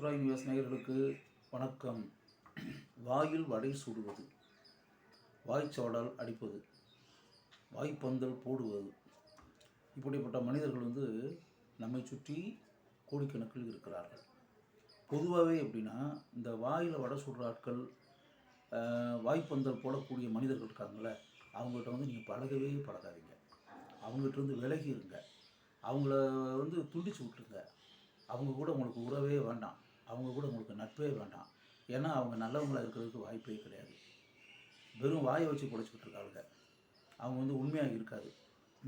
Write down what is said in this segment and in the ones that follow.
சுராய் நிவாஸ் நேயர்களுக்கு வணக்கம். வாயில் வடை சுடுவது வாய்ச்சோடால் அடிப்பது வாய்ப்பந்தல் போடுவது. இப்படிப்பட்ட மனிதர்கள் வந்து நம்மை சுற்றி கோடிக்கணக்கில் இருக்கிறார்கள். பொதுவாகவே எப்படின்னா இந்த வாயில் வடை சுடுற ஆட்கள் வாய்ப்பந்தல் போடக்கூடிய மனிதர்கள் இருக்காங்கள்ல அவங்ககிட்ட வந்து நீங்கள் பழகவே பழகாதீங்க. அவங்ககிட்ட இருந்து விலகி இருங்க. அவங்கள வந்து துண்டிச்சு விட்டுருங்க. அவங்க கூட உங்களுக்கு உறவே வேண்டாம். அவங்க கூட உங்களுக்கு நட்பே வேண்டாம். ஏன்னா அவங்க நல்லவங்களாக இருக்கிறதுக்கு வாய்ப்பே கிடையாது. வெறும் வாயை வச்சு பிடிச்சிக்கிட்டு இருக்காங்க அவங்க வந்து உண்மையாக இருக்காது.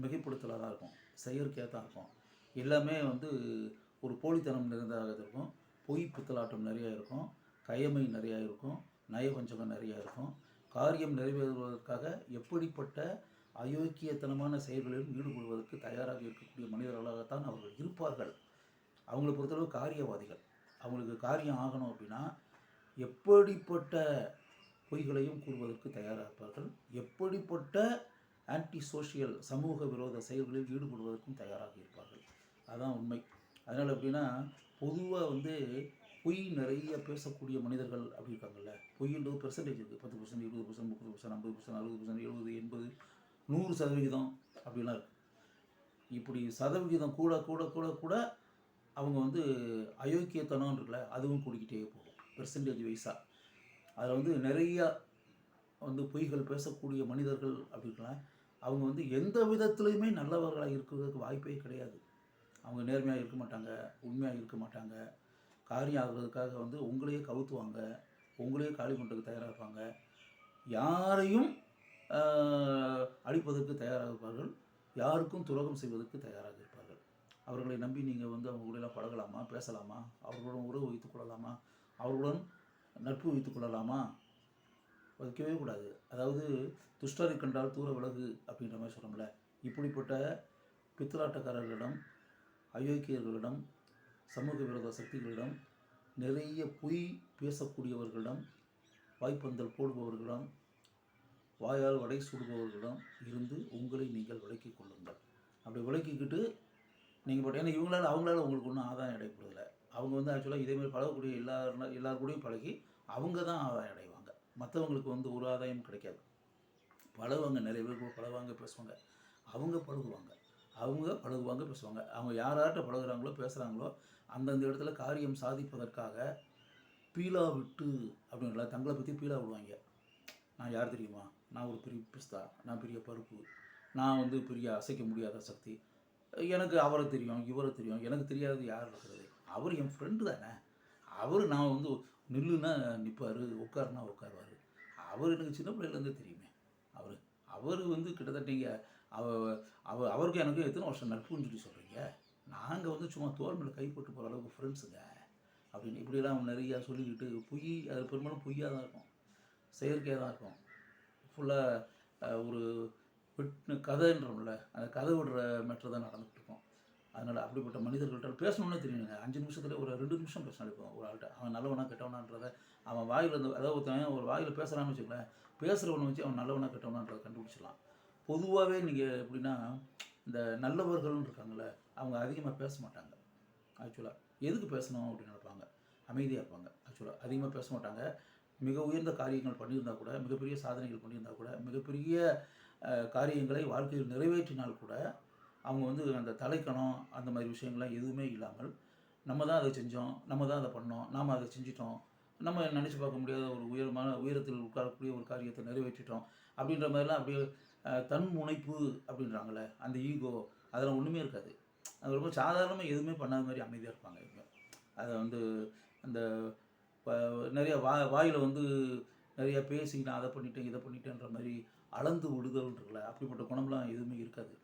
மிகைப்படுத்தலாக தான் இருக்கும். செயற்கையாக தான் இருக்கும். எல்லாமே வந்து ஒரு போலித்தனம் நிறைந்ததாக இருக்கும் பொய் புத்தலாட்டம் நிறையா இருக்கும். கயமை நிறையா இருக்கும். நயவஞ்சகம் நிறையா இருக்கும். காரியம் நிறைவேறுவதற்காக எப்படிப்பட்ட அயோக்கியத்தனமான செயல்களிலும் ஈடுபடுவதற்கு தயாராக இருக்கக்கூடிய மனிதர்களாகத்தான் அவர்கள் இருப்பார்கள். அவங்களை பொறுத்தளவு காரியவாதிகள். அவங்களுக்கு காரியம் ஆகணும் அப்படின்னா எப்படிப்பட்ட பொய்களையும் கூறுவதற்கு தயாராக இருப்பார்கள் எப்படிப்பட்ட ஆன்டி சோஷியல் சமூக விரோத செயல்களில் ஈடுபடுவதற்கும் தயாராக இருப்பார்கள். அதுதான் உண்மை. அதனால் எப்படின்னா பொதுவாக வந்து பொய் நிறைய பேசக்கூடிய மனிதர்கள் அப்படி இருக்காங்கல்ல. பொய்ன்றது பெர்சன்டேஜ் இருக்குது பத்து பர்சன்ட் இருபது பர்சன்ட் முப்பது பர்சன்ட் ஐம்பது பர்சன்ட் அறுபது பர்சன்ட் எழுபது எண்பது நூறு சதவிகிதம் அப்படிலாம் இருக்குது இப்படி சதவிகிதம் கூட கூட கூட கூட அவங்க வந்து அயோக்கியத்தனம் இருக்குல்ல அதுவும் கூடிக்கிட்டே போகும் பெர்சன்டேஜ் வைஸாக அதில் வந்து நிறையா வந்து பொய்கள் பேசக்கூடிய மனிதர்கள் அப்படின்லாம் அவங்க வந்து எந்த விதத்துலையுமே நல்லவர்களாக இருக்கிறதுக்கு வாய்ப்பே கிடையாது. அவங்க நேர்மையாக இருக்க மாட்டாங்க உண்மையாக இருக்க மாட்டாங்க. காரியம் ஆகுறதுக்காக வந்து உங்களையே கவுத்துவாங்க உங்களையே காலி பண்ணுறதுக்கு தயாராக இருப்பாங்க. யாரையும் அடிப்பதற்கு தயாராக இருப்பார்கள் யாருக்கும் துரோகம் செய்வதற்கு தயாராக இருப்பார்கள். அவர்களை நம்பி நீங்கள் வந்து அவங்க கூடலாம் பழகலாமா பேசலாமா? அவர்களுடன் உறவு வைத்துக் கொள்ளலாமா? அவர்களுடன் நட்பு வைத்துக் கொள்ளலாமா? வைக்கவே கூடாது. அதாவது துஷ்டரை கண்டால் தூர விலகு அப்படின்ற மாதிரி சொல்கிறோம்ல இப்படிப்பட்ட பித்தலாட்டக்காரர்களிடம் அயோக்கியர்களிடம் சமூக விரோத சக்திகளிடம் நிறைய பொய் பேசக்கூடியவர்களிடம் வாய்ப்பந்தல் போடுபவர்களிடம் வாயால் வடை சுடுபவர்களிடம் இருந்து உங்களை நீங்கள் விலக்கிக் கொள்ளுங்கள். அப்படி விலக்கிக்கிட்டு நீங்கள் போட்டு ஏன்னா இவங்களால அவங்களால உங்களுக்கு ஒன்றும் ஆதாயம் அடையப்படுறதில்ல அவங்க வந்து ஆக்சுவலாக இதேமாதிரி பழகக்கூடிய எல்லா எல்லாருக்கூடையும் பழகி அவங்க தான் ஆதாயம் அடைவாங்க. மற்றவங்களுக்கு வந்து ஒரு ஆதாயம் கிடைக்காது. பழகுவாங்க நிறைய பேர் பழகுவாங்க பேசுவாங்க. அவங்க பழகுவாங்க. அவங்க பழகுவாங்க பேசுவாங்க. அவங்க யார்கிட்ட பழகுறாங்களோ பேசுகிறாங்களோ அந்தந்த இடத்துல காரியம் சாதிப்பதற்காக பீலா விட்டு அப்படின்ற தங்களை பற்றி பீலா விடுவாங்க. நான் யார் தெரியுமா? நான் ஒரு பெரிய பிஸ்தா. நான் பெரிய பருப்பு. நான் வந்து பெரிய அசைக்க முடியாத சக்தி. எனக்கு அவரை தெரியும் இவரை தெரியும். எனக்கு தெரியாது யார் இருக்கிறது? அவர் என் ஃப்ரெண்டு தானே. அவர் நான் வந்து நில்லுன்னா நிற்பார் உட்காருனா உட்காருவார். அவர் எனக்கு சின்ன பிள்ளையிலேருந்து தெரியுமே. அவர் அவர் வந்து கிட்டத்தட்ட நீங்கள் அவ அவ அவருக்கு எனக்கு எத்தனை வருஷம் நட்புன்னு சொல்லி சொல்கிறீங்க நாங்கள் வந்து சும்மா தோல் மேலே போகிற அளவுக்கு ஃப்ரெண்ட்ஸுங்க அப்படின்னு இப்படிலாம் நிறையா சொல்லிக்கிட்டு பொய் அது பெரும்பாலும் பொய்யாக தான் இருக்கும். செயற்கையாக தான் இருக்கும் ஃபுல்லாக ஒரு விட்டு கதைன்றோம்ல அந்த கதை விடுற மேட்ரு தான் நடந்துகிட்டு இருக்கும் அதனால் அப்படிப்பட்ட மனிதர்கள்ட்ட பேசணும்னே தெரியுங்க அஞ்சு நிமிஷத்துல ஒரு ரெண்டு நிமிஷம் பேசணும் இப்போ ஒரு ஆள்கிட்ட அவன் நல்லவனா கெட்டவனான்றத அவன் வாயில் இருந்து அதாவது ஒருத்தன் ஒரு வாயில் பேசுகிறான்னு வச்சுக்கோங்களேன் பேசுகிறவனை வச்சு அவன் நல்லவனா கெட்டவனான்றதை கண்டுபிடிச்சிடலாம். பொதுவாகவே நீங்கள் எப்படின்னா இந்த நல்லவர்கள்னு இருக்காங்கள அவங்க அதிகமாக பேச மாட்டாங்க. ஆக்சுவலாக எதுக்கு பேசணும் அப்படின்னு நினைப்பாங்க? அமைதியாக இருப்பாங்க ஆக்சுவலாக அதிகமாக பேச மாட்டாங்க. மிக உயர்ந்த காரியங்கள் பண்ணியிருந்தா கூட மிகப்பெரிய சாதனைகள் பண்ணியிருந்தால் கூட மிகப்பெரிய காரியங்களை வாழ்க்கையில் நிறைவேற்றினால் கூட அவங்க வந்து அந்த தலைக்கணம் அந்த மாதிரி விஷயங்கள்லாம் எதுவுமே இல்லாமல் நம்ம தான் அதை செஞ்சோம் நம்ம தான் அதை பண்ணோம் நாம் அதை செஞ்சிட்டோம் நம்ம நினச்சி பார்க்க முடியாத ஒரு உயரமான உயரத்தில் உட்காரக்கூடிய ஒரு காரியத்தை நிறைவேற்றிட்டோம் அப்படின்ற மாதிரிலாம் அப்படியே தன் முனைப்பு அப்படின்றாங்களே அந்த ஈகோ அதெல்லாம் ஒன்றுமே இருக்காது. அது ரொம்ப சாதாரணமாக எதுவுமே பண்ணாத மாதிரி அமைதியாக இருப்பாங்க இவங்க. அதை வந்து அந்த நிறைய வா வாயில் வந்து நிறையா பேசி நான் அதை பண்ணிட்டேன் இதை பண்ணிட்டேன்ற மாதிரி அளந்து விடுதல் அப்படிப்பட்ட குணம்லாம் எதுவுமே இருக்காது.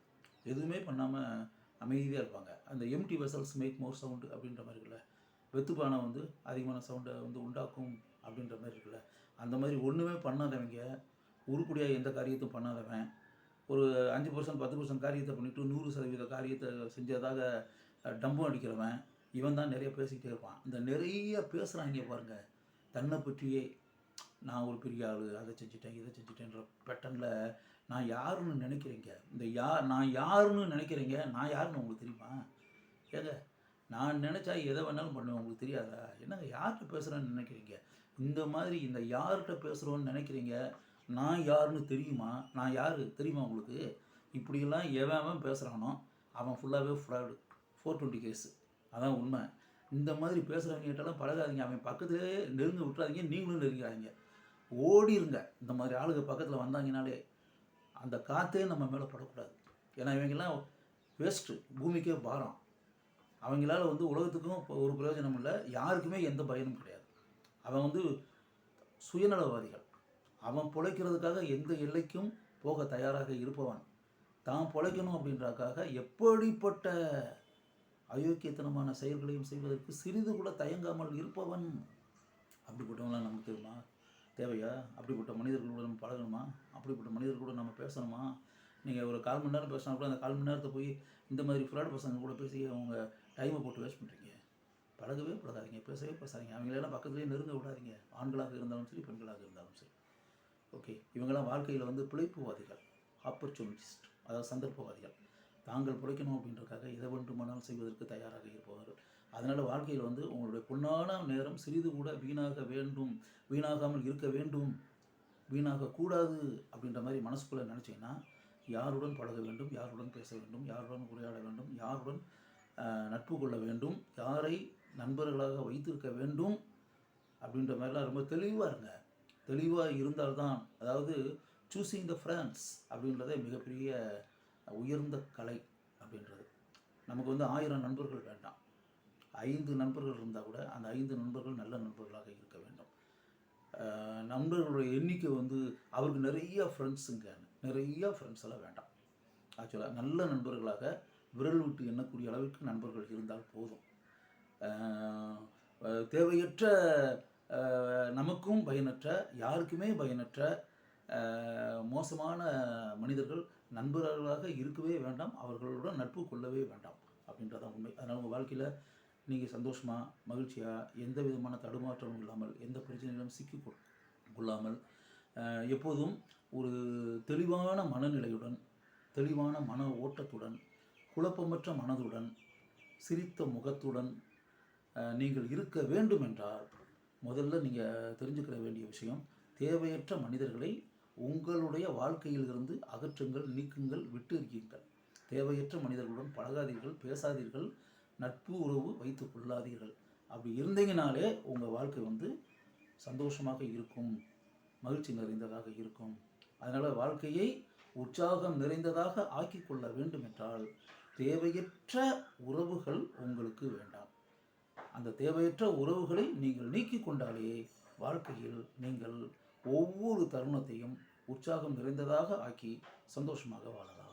எதுவுமே பண்ணாமல் அமைதியாக இருப்பாங்க. அந்த empty vessels make more sound அப்படின்ற மாதிரி இருக்குல்ல. வெத்துப்பானை வந்து அதிகமான சவுண்டை வந்து உண்டாக்கும் அப்படின்ற மாதிரி இருக்குல்ல. அந்த மாதிரி ஒன்றுமே பண்ணாதவங்க உருப்படியாக எந்த காரியத்தையும் பண்ணாதவன் ஒரு அஞ்சு பர்சன்ட் பத்து பர்சன்ட் காரியத்தை பண்ணிவிட்டு நூறு சதவீத காரியத்தை செஞ்சதாக டம்பும் டம்பம் அடிக்கிறவன் இவன் தான் நிறைய பேசிக்கிட்டே இருப்பான். இந்த நிறைய பேசுகிறாங்க பாருங்கள் தன்னை பற்றியே. நான் ஒரு பெரிய ஆள் அதை செஞ்சுட்டேன் இதை செஞ்சுட்டேன்ற பேட்டர்னில் நான் யாருன்னு நினைக்கிறீங்க? இந்த யா நான் யாருன்னு நினைக்கிறீங்க? நான் யாருன்னு உங்களுக்கு தெரியுமா? ஏங்க நான் நினச்சா எதை வேணாலும் பண்ணுவேன் உங்களுக்கு தெரியாதா? என்னங்க யார்கிட்ட பேசுகிறேன்னு நினைக்கிறீங்க? இந்த மாதிரி இந்த யார்கிட்ட பேசுகிறோன்னு நினைக்கிறீங்க? நான் யாருன்னு தெரியுமா? நான் யார்? தெரியுமா உங்களுக்கு? இப்படியெல்லாம் எவன் அவன் பேசுகிறானோ அவன் ஃபுல்லாகவே ஃப்ராடு ஃபோர் டுவெண்ட்டி கேஸு அதான் உண்மை. இந்த மாதிரி பேசுகிறவங்ககிட்டலாம் பழகாதீங்க. அவன் பக்கத்துலேயே நெருங்க விட்டுறாதீங்க. நீங்களும் நெருங்காதீங்க. ஓடிருங்க. இந்த மாதிரி ஆளுங்க பக்கத்தில் வந்தாங்கனாலே அந்த காற்றே நம்ம மேலே படக்கூடாது. ஏன்னா இவங்கெல்லாம் வேஸ்ட்டு பூமிக்கே பாரம். அவங்களால வந்து உலகத்துக்கும் இப்போ ஒரு பிரயோஜனம் இல்லை. யாருக்குமே எந்த பயனும் கிடையாது. அவன் வந்து சுயநலவாதிகள். அவன் பிழைக்கிறதுக்காக எந்த எல்லைக்கும் போக தயாராக இருப்பவன். தான் பிழைக்கணும் அப்படின்றக்காக எப்படிப்பட்ட அயோக்கியத்தனமான செயல்களையும் செய்வதற்கு சிறிது கூட தயங்காமல் இருப்பவன். அப்படிப்பட்டவங்களாம் நமக்கு தெரியுமா? தேவையா? அப்படிப்பட்ட மனிதர்களோட நம்ம பழகணுமா? அப்படிப்பட்ட மனிதர்களோட நம்ம பேசணுமா? நீங்கள் ஒரு கால் மணி நேரம் பேசினா கூட அந்த கால் மணி நேரத்தை போய் இந்த மாதிரி ஃப்ராட் பசங்க கூட பேசி அவங்க டைமை போட்டு வேஸ்ட் பண்ணுறீங்க பழகவே பழகாதீங்க பேசவே பேசாதீங்க. அவங்களெல்லாம் பக்கத்துலேயே நெருங்க விடாதீங்க. ஆண்களாக இருந்தாலும் சரி பெண்களாக இருந்தாலும் சரி. ஓகே இவங்கெல்லாம் வாழ்க்கையில் வந்து பிழைப்புவாதிகள் ஆப்பர்ச்சுனிட்டிஸ்ட் அதாவது சந்தர்ப்பவாதிகள். தாங்கள் பிழைக்கணும் அப்படின்றக்காக எதை வேண்டுமானாலும் செய்வதற்கு தயாராக இருப்பவர்கள். அதனால் வாழ்க்கையில் வந்து உங்களுடைய பொன்னான நேரம் சிறிது கூட வீணாக வேண்டும் வீணாகாமல் இருக்க வேண்டும் வீணாக கூடாது அப்படின்ற மாதிரி மனசுக்குள்ளே நினச்சிங்கன்னா யாருடன் பழக வேண்டும் யாருடன் பேச வேண்டும் யாருடன் உரையாட வேண்டும் யாருடன் நட்பு கொள்ள வேண்டும் யாரை நண்பர்களாக வைத்திருக்க வேண்டும் அப்படின்ற மாதிரிலாம் ரொம்ப தெளிவாக இருங்க. தெளிவாக இருந்தால்தான் அதாவது சூஸிங் த ஃப்ரெண்ட்ஸ் அப்படின்றதே மிகப்பெரிய உயர்ந்த கலை அப்படின்றது. நமக்கு வந்து ஆயிரம் நண்பர்கள் வேண்டாம். ஐந்து நண்பர்கள் இருந்தால் கூட அந்த ஐந்து நண்பர்கள் நல்ல நண்பர்களாக இருக்க வேண்டும். நண்பர்களுடைய எண்ணிக்கை வந்து அவருக்கு நிறைய ஃப்ரெண்ட்ஸுங்க நிறைய ஃப்ரெண்ட்ஸ் எல்லாம் வேண்டாம். ஆக்சுவலாக நல்ல நண்பர்களாக விரல் விட்டு எண்ணக்கூடிய அளவுக்கு நண்பர்கள் இருந்தால் போதும். தேவையற்ற நமக்கும் பயனற்ற யாருக்குமே பயனற்ற மோசமான மனிதர்கள் நண்பர்களாக இருக்கவே வேண்டாம் அவர்களுடன் நட்பு கொள்ளவே வேண்டாம் அப்படின்றதான் உண்மை. அதனால் உங்கள் வாழ்க்கையில் நீங்கள் சந்தோஷமாக மகிழ்ச்சியாக எந்த விதமான தடுமாற்றமும் இல்லாமல் எந்த பிரச்சனையிலும் சிக்கி கொள்ளாமல் எப்போதும் ஒரு தெளிவான மனநிலையுடன் தெளிவான மன ஓட்டத்துடன் குழப்பமற்ற மனதுடன் சிரித்த முகத்துடன் நீங்கள் இருக்க வேண்டும் என்றால் முதல்ல நீங்கள் தெரிஞ்சுக்கிற வேண்டிய விஷயம் தேவையற்ற மனிதர்களை உங்களுடைய வாழ்க்கையிலிருந்து அகற்றுங்கள் நீக்குங்கள் விட்டு இருக்கீங்கள் தேவையற்ற மனிதர்களுடன் பழகாதீர்கள் பேசாதீர்கள் நட்பு உறவு வைத்துக் கொள்ளாதீர்கள். அப்படி இருந்தீங்கனாலே உங்கள் வாழ்க்கை வந்து சந்தோஷமாக இருக்கும் மகிழ்ச்சி நிறைந்ததாக இருக்கும். அதனால் வாழ்க்கையை உற்சாகம் நிறைந்ததாக ஆக்கி கொள்ள வேண்டும் என்றால் தேவையற்ற உறவுகள் உங்களுக்கு வேண்டாம். அந்த தேவையற்ற உறவுகளை நீங்கள் நீக்கி கொண்டாலே வாழ்க்கையில் நீங்கள் ஒவ்வொரு தருணத்தையும் உற்சாகம் நிறைந்ததாக ஆக்கி சந்தோஷமாக வாழலாம்.